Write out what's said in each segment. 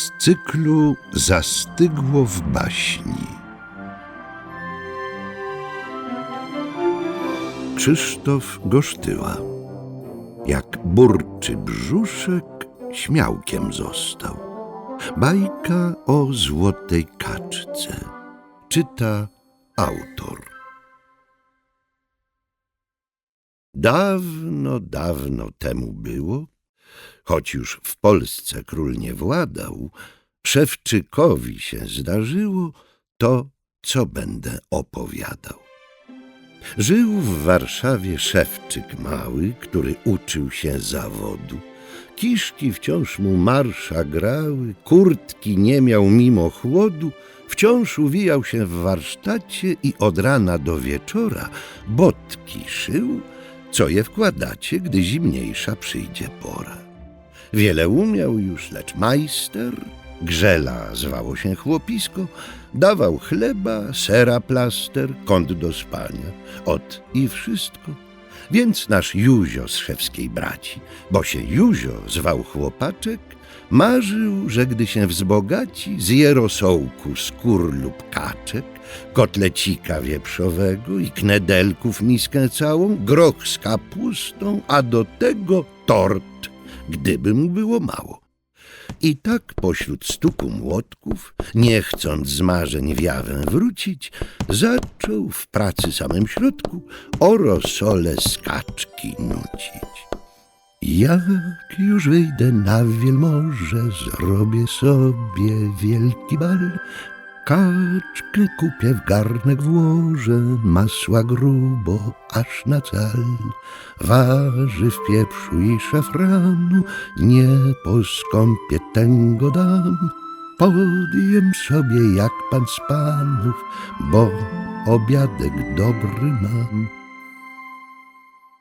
z cyklu Zastygło w baśni. Krzysztof Gosztyła. Jak burczy brzuszek, śmiałkiem został. Bajka o złotej kaczce. Czyta autor. Dawno, dawno temu było, choć już w Polsce król nie władał, Szewczykowi się zdarzyło to, co będę opowiadał. Żył w Warszawie szewczyk mały, który uczył się zawodu. Kiszki wciąż mu marsza grały, kurtki nie miał mimo chłodu, wciąż uwijał się w warsztacie i od rana do wieczora botki szył, co je wkładacie, gdy zimniejsza przyjdzie pora. Wiele umiał już, lecz majster, grzela zwało się chłopisko, dawał chleba, sera plaster, kąt do spania, ot i wszystko. Więc nasz Józio z szewskiej braci, bo się Józio zwał chłopaczek, marzył, że gdy się wzbogaci, zje rosołku skór lub kaczek, kotlecika wieprzowego i knedelków miskę całą, groch z kapustą, a do tego tort, gdyby mu było mało. I tak pośród stuku młotków, nie chcąc z marzeń w jawę wrócić, zaczął w pracy samym środku o rosole skaczki nucić. Jak już wyjdę na wielmoże, zrobię sobie wielki bal, Kaczkę kupię w garnek włożę, masła grubo aż na cal. Warzyw pieprzu i szafranu, nie poskąpię tego dam. Podjem sobie jak pan z panów, bo obiadek dobry mam.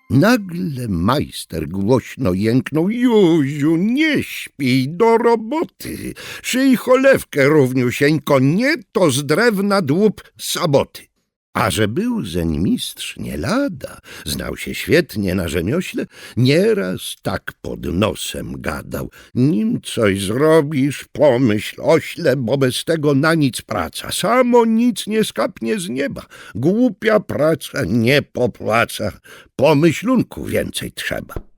Nagle majster głośno jęknął, Józiu, nie śpij do roboty, szyj cholewkę równiusieńko, nie to z drewna dłup saboty. A że był zeń mistrz nie lada, znał się świetnie na rzemiośle, nieraz tak pod nosem gadał. Nim coś zrobisz, pomyśl ośle, bo bez tego na nic praca. Samo nic nie skapnie z nieba. Głupia praca nie popłaca. Pomyślunku więcej trzeba.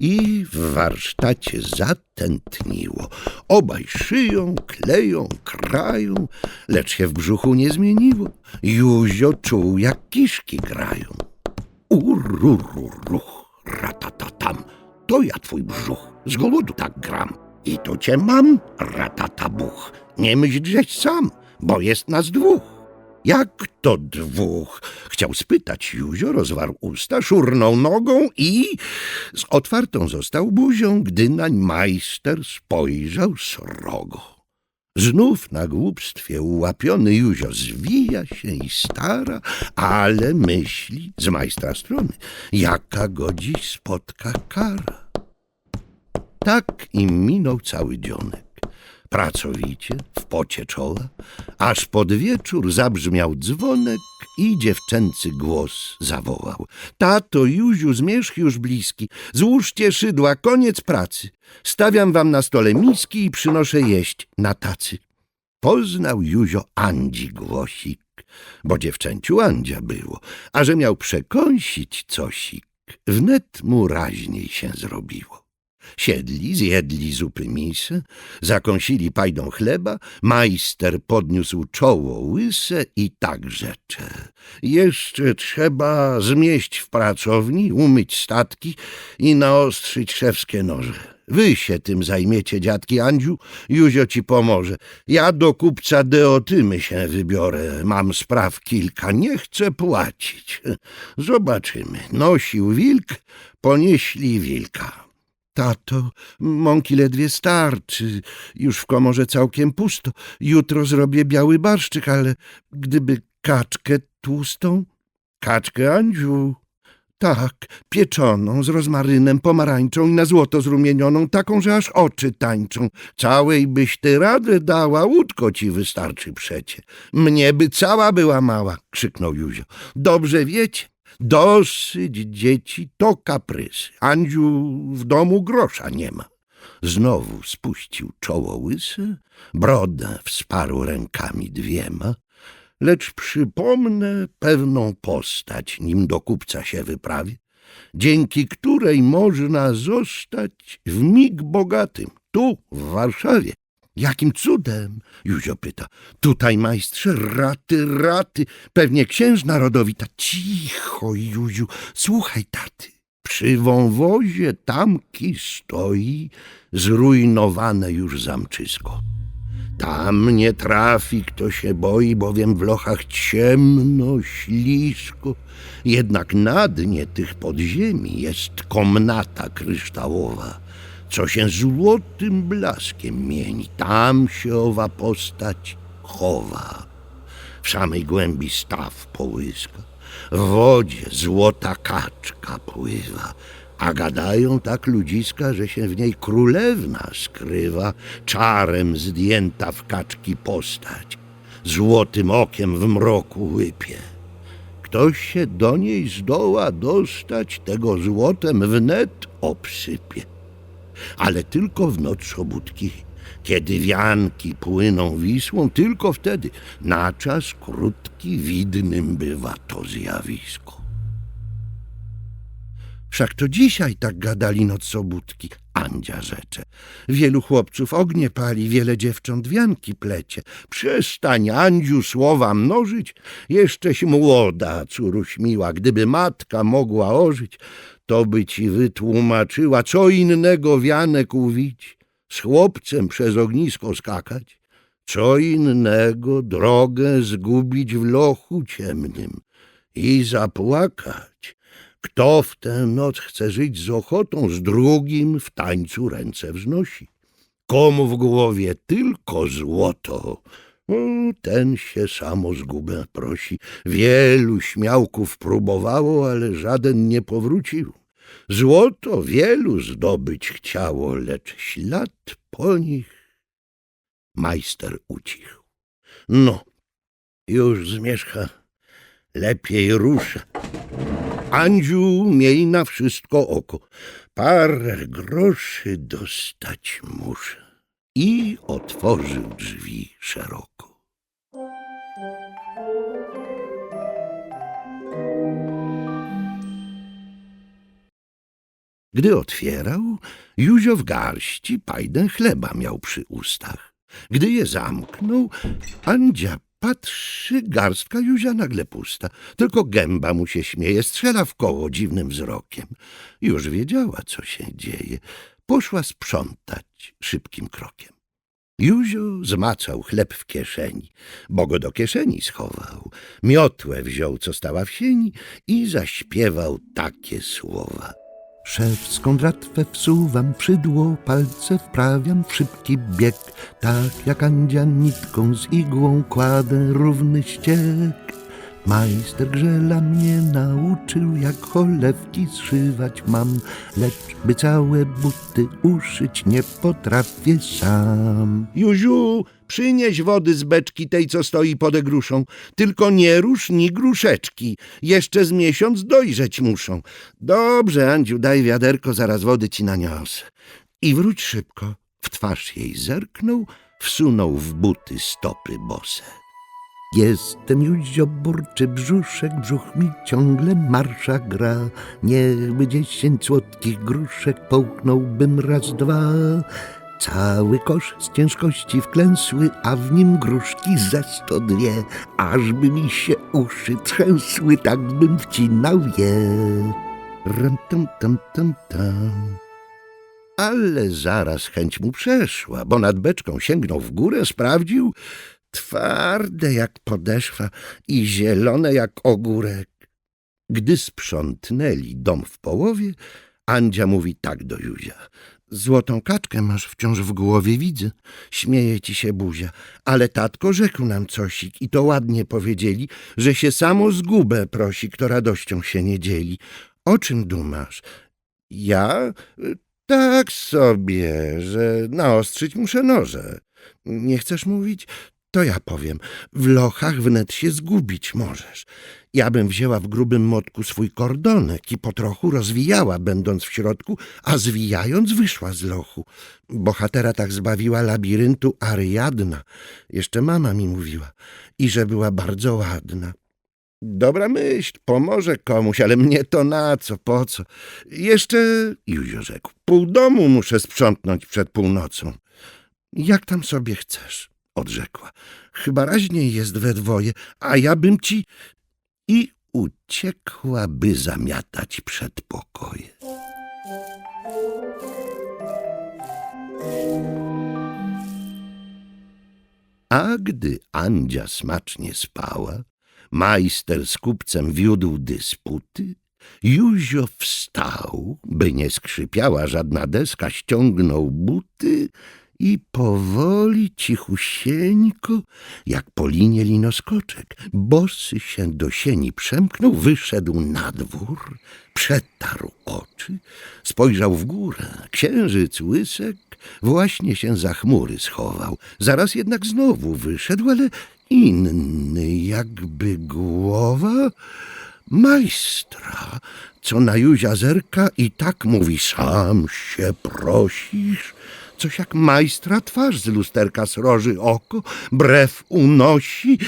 I w warsztacie zatętniło. Obaj szyją, kleją, krają, lecz się w brzuchu nie zmieniło. Józio czuł, jak kiszki grają. Urururuch, ratatatam, to ja twój brzuch, z głodu tak gram. I tu cię mam, ratatabuch, nie myśl żeś sam, bo jest nas dwóch. Jak to dwóch? Chciał spytać Józio, rozwarł usta, szurnął nogą i z otwartą został buzią, gdy nań majster spojrzał srogo. Znów na głupstwie ułapiony Józio zwija się i stara, ale myśli z majstra strony, jaka go dziś spotka kara. Tak im minął cały dzionek. Pracowicie, w pocie czoła, aż pod wieczór zabrzmiał dzwonek i dziewczęcy głos zawołał. Tato, Józiu, zmierzch już bliski, złóżcie szydła, koniec pracy. Stawiam wam na stole miski i przynoszę jeść na tacy. Poznał Józio Andzi głosik, bo dziewczęciu Andzia było, a że miał przekąsić cosik, wnet mu raźniej się zrobiło. Siedli, zjedli zupy misę, zakąsili pajdą chleba, majster podniósł czoło łyse i tak rzecze. Jeszcze trzeba zmieść w pracowni, umyć statki i naostrzyć szewskie noże. Wy się tym zajmiecie, dziadki Andziu, Józio ci pomoże. Ja do kupca Deotymy się wybiorę, mam spraw kilka, nie chcę płacić. Zobaczymy. Nosił wilk, ponieśli wilka. Tato, mąki ledwie starczy, już w komorze całkiem pusto. Jutro zrobię biały barszczyk, ale gdyby kaczkę tłustą? Kaczkę, Andziu? Tak, pieczoną, z rozmarynem, pomarańczą i na złoto zrumienioną, taką, że aż oczy tańczą. Całej byś ty radę dała, łódko ci wystarczy przecie. Mnie by cała była mała, krzyknął Józio. Dobrze wiecie, Dosyć dzieci to kaprysy. Andziu w domu grosza nie ma. Znowu spuścił czoło łyse, brodę wsparł rękami dwiema, lecz przypomnę pewną postać, nim do kupca się wyprawi, dzięki której można zostać w mig bogatym, tu, w Warszawie. Jakim cudem? Józio pyta. Tutaj, majstrze, raty, raty. Pewnie księżna rodowita. Cicho, Józiu, słuchaj taty. Przy wąwozie tamki stoi zrujnowane już zamczysko. Tam nie trafi, kto się boi, bowiem w lochach ciemno, ślisko. Jednak na dnie tych podziemi jest komnata kryształowa, co się złotym blaskiem mieni. Tam się owa postać chowa. W samej głębi staw połyska, w wodzie złota kaczka pływa, a gadają tak ludziska, że się w niej królewna skrywa, czarem zdjęta w kaczki postać, złotym okiem w mroku łypie. Ktoś się do niej zdoła dostać, tego złotem wnet obsypie. Ale tylko w noc sobótki, kiedy wianki płyną Wisłą, tylko wtedy, na czas krótki, widnym bywa to zjawisko. Wszak to dzisiaj tak gadali noc sobótki. Andzia rzecze. Wielu chłopców ognie pali, wiele dziewcząt wianki plecie. Przestań, Andziu, słowa mnożyć. Jeszcześ młoda, córuś miła. Gdyby matka mogła ożyć, to by ci wytłumaczyła, co innego wianek uwić, z chłopcem przez ognisko skakać, co innego drogę zgubić w lochu ciemnym i zapłakać. Kto w tę noc chce żyć z ochotą, z drugim w tańcu ręce wznosi. Komu w głowie tylko złoto, ten się samo zgubę prosi. Wielu śmiałków próbowało, ale żaden nie powrócił. Złoto wielu zdobyć chciało, lecz ślad po nich majster ucichł. No, już zmierzcha, lepiej rusza. Andziu, miej na wszystko oko. Parę groszy dostać muszę. I otworzył drzwi szeroko. Gdy otwierał, Józio w garści pajdę chleba miał przy ustach. Gdy je zamknął, Andzia patrzy, garstka Józia nagle pusta. Tylko gęba mu się śmieje, strzela w koło dziwnym wzrokiem. Już wiedziała, co się dzieje. Poszła sprzątać szybkim krokiem. Józio zmacał chleb w kieszeni, bo go do kieszeni schował. Miotłę wziął, co stała w sieni i zaśpiewał takie słowa. Szewską dratwę wsuwam w szydło, palce wprawiam w szybki bieg, tak jak Andzia nitką z igłą kładę równy ściek. Majster grzela mnie nauczył, jak cholewki zszywać mam, lecz by całe buty uszyć nie potrafię sam. Józiu, przynieś wody z beczki tej, co stoi pod gruszą, tylko nie rusz ni gruszeczki, jeszcze z miesiąc dojrzeć muszą. Dobrze, Andziu, daj wiaderko, zaraz wody ci naniosę. I wróć szybko. W twarz jej zerknął, wsunął w buty stopy bose. Jestem Józio burczy brzuszek, brzuch mi ciągle marsza gra. Niechby dziesięć słodkich gruszek połknąłbym raz, dwa. Cały kosz z ciężkości wklęsły, a w nim gruszki ze sto dwie. Ażby mi się uszy trzęsły, tak bym wcinał je. Ram, tam, tam, tam, tam. Ale zaraz chęć mu przeszła, bo nad beczką sięgnął w górę, sprawdził, twarde jak podeszwa i zielone jak ogórek. Gdy sprzątnęli dom w połowie, Andzia mówi tak do Józia. Złotą kaczkę masz wciąż w głowie, widzę. Śmieje ci się buzia. Ale tatko rzekł nam cosik i to ładnie powiedzieli, że się samo zgubę prosi, kto radością się nie dzieli. O czym dumasz? Ja? Tak sobie, że naostrzyć muszę noże. Nie chcesz mówić? To ja powiem, w lochach wnet się zgubić możesz. Ja bym wzięła w grubym motku swój kordonek i po trochu rozwijała, będąc w środku, a zwijając wyszła z lochu. Bohatera tak zbawiła labiryntu Ariadna. Jeszcze mama mi mówiła. I że była bardzo ładna. Dobra myśl, pomoże komuś, ale mnie to na co, po co? Jeszcze, Józio rzekł, pół domu muszę sprzątnąć przed północą. Jak tam sobie chcesz, odrzekła. Chyba raźniej jest we dwoje, a ja bym ci... I uciekła, by zamiatać przedpokoje. A gdy Andzia smacznie spała, majster z kupcem wiódł dysputy, Józio wstał, by nie skrzypiała żadna deska, ściągnął buty i powoli, cichusieńko, jak po linie linoskoczek, bosy się do sieni przemknął, wyszedł na dwór, przetarł oczy, spojrzał w górę. Księżyc łysek właśnie się za chmury schował. Zaraz jednak znowu wyszedł, ale inny, jakby głowa majstra, co na Józia zerka i tak mówi, sam się prosisz. Coś jak majstra twarz z lusterka sroży oko, brew unosi.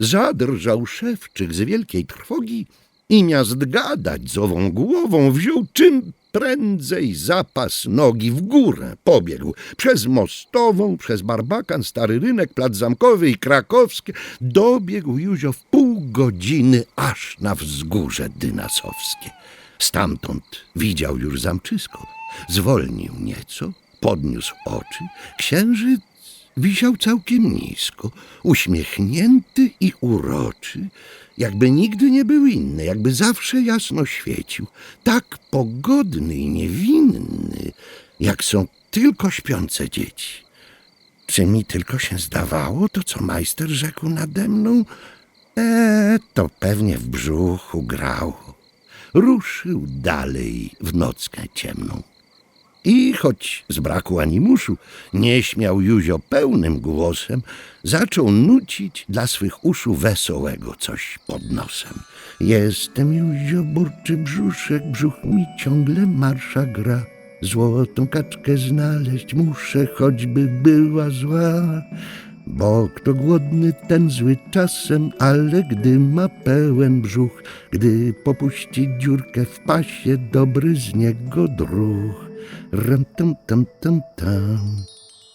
Zadrżał szewczyk z wielkiej trwogi i miast gadać z ową głową wziął czym prędzej zapas nogi w górę pobiegł. Przez Mostową, przez Barbakan, Stary Rynek, Plac Zamkowy i Krakowskie dobiegł Józio w pół godziny aż na wzgórze dynasowskie. Stamtąd widział już zamczysko. Zwolnił nieco, podniósł oczy. Księżyc wisiał całkiem nisko, uśmiechnięty i uroczy, jakby nigdy nie był inny, jakby zawsze jasno świecił, tak pogodny i niewinny, jak są tylko śpiące dzieci. Czy mi tylko się zdawało to, co majster rzekł nade mną? E, to pewnie w brzuchu grało. Ruszył dalej w nockę ciemną. I choć z braku animuszu nie śmiał Józio pełnym głosem, zaczął nucić dla swych uszu wesołego coś pod nosem. Jestem Józio, burczy brzuszek, brzuch mi ciągle marsza gra. Złotą kaczkę znaleźć muszę, choćby była zła. Bo kto głodny, ten zły czasem, ale gdy ma pełen brzuch, gdy popuści dziurkę w pasie, dobry z niego druh. Ram tam.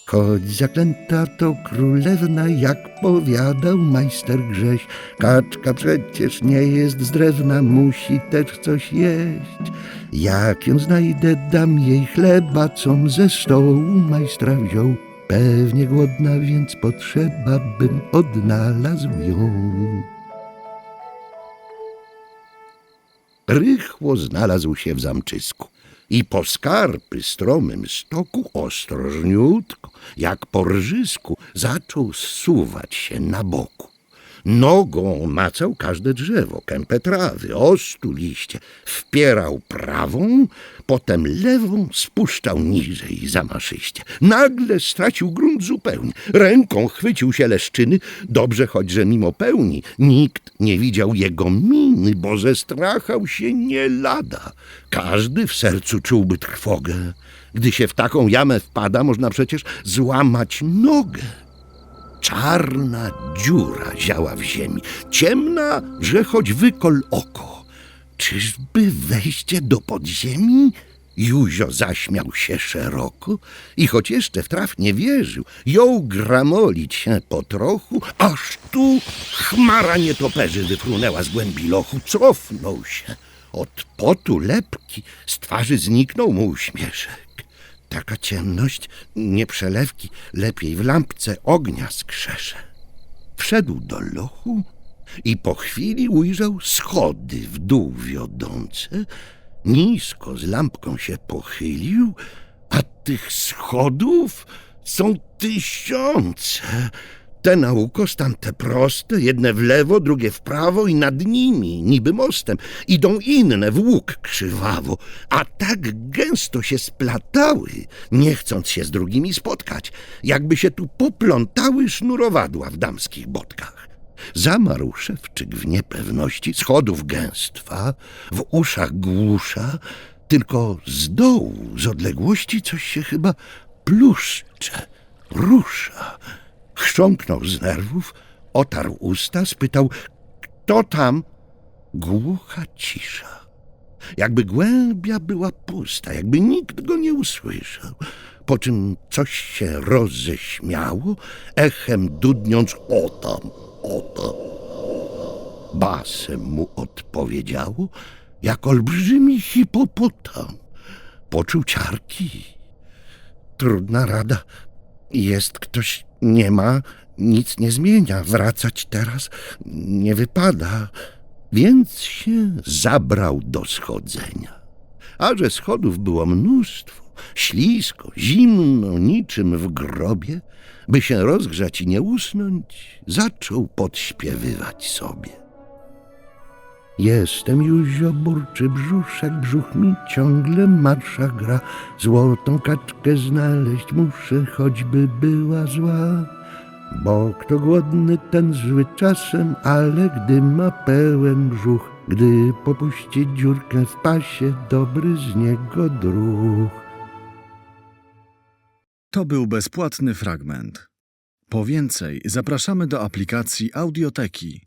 Choć zaklęta to królewna, jak powiadał majster Grześ, kaczka przecież nie jest z drewna, musi też coś jeść. Jak ją znajdę, dam jej chleba, com ze stołu majstra wziął. Pewnie głodna, więc potrzeba, bym odnalazł ją. Rychło znalazł się w zamczysku i po skarpy stromym stoku ostrożniutko, jak po rżysku, zaczął zsuwać się na boku. Nogą macał każde drzewo, kępę trawy, ostu liście, wpierał prawą, potem lewą spuszczał niżej zamaszyście. Nagle stracił grunt zupełnie. Ręką chwycił się leszczyny, dobrze choć, że mimo pełni nikt nie widział jego miny, bo zestrachał się nie lada. Każdy w sercu czułby trwogę. Gdy się w taką jamę wpada, można przecież złamać nogę. Czarna dziura ziała w ziemi, ciemna, że choć wykol oko. Czyżby wejście do podziemi? Józio zaśmiał się szeroko i choć jeszcze w traf nie wierzył, jął gramolić się po trochu, aż tu chmara nietoperzy wyfrunęła z głębi lochu. Cofnął się. Od potu lepki z twarzy zniknął mu uśmieszek. Taka ciemność, nie przelewki, lepiej w lampce ognia skrzesze. Wszedł do lochu i po chwili ujrzał schody w dół wiodące. Nisko z lampką się pochylił, a tych schodów są tysiące. Te naukos, tamte proste, jedne w lewo, drugie w prawo i nad nimi, niby mostem, idą inne w łuk krzywawo, a tak gęsto się splatały, nie chcąc się z drugimi spotkać, jakby się tu poplątały sznurowadła w damskich botkach. Zamarł szewczyk w niepewności, schodów gęstwa, w uszach głusza, tylko z dołu, z odległości coś się chyba pluszcze, rusza. Chrząknął z nerwów, otarł usta, spytał, kto tam? Głucha cisza. Jakby głębia była pusta, jakby nikt go nie usłyszał. Po czym coś się roześmiało, echem dudniąc o tam, o tam. Basem mu odpowiedziało, jak olbrzymi hipopotam. Poczuł ciarki. Trudna rada. Jest ktoś, nie ma, nic nie zmienia. Wracać teraz nie wypada. Więc się zabrał do schodzenia. A że schodów było mnóstwo, ślisko, zimno, niczym w grobie, by się rozgrzać i nie usnąć, zaczął podśpiewywać sobie. Jestem już burczy brzuszek, brzuch mi ciągle marsza gra. Złotą kaczkę znaleźć muszę, choćby była zła. Bo kto głodny, ten zły czasem, ale gdy ma pełen brzuch, gdy popuści dziurkę w pasie, dobry z niego druh. To był bezpłatny fragment. Po więcej zapraszamy do aplikacji Audioteki.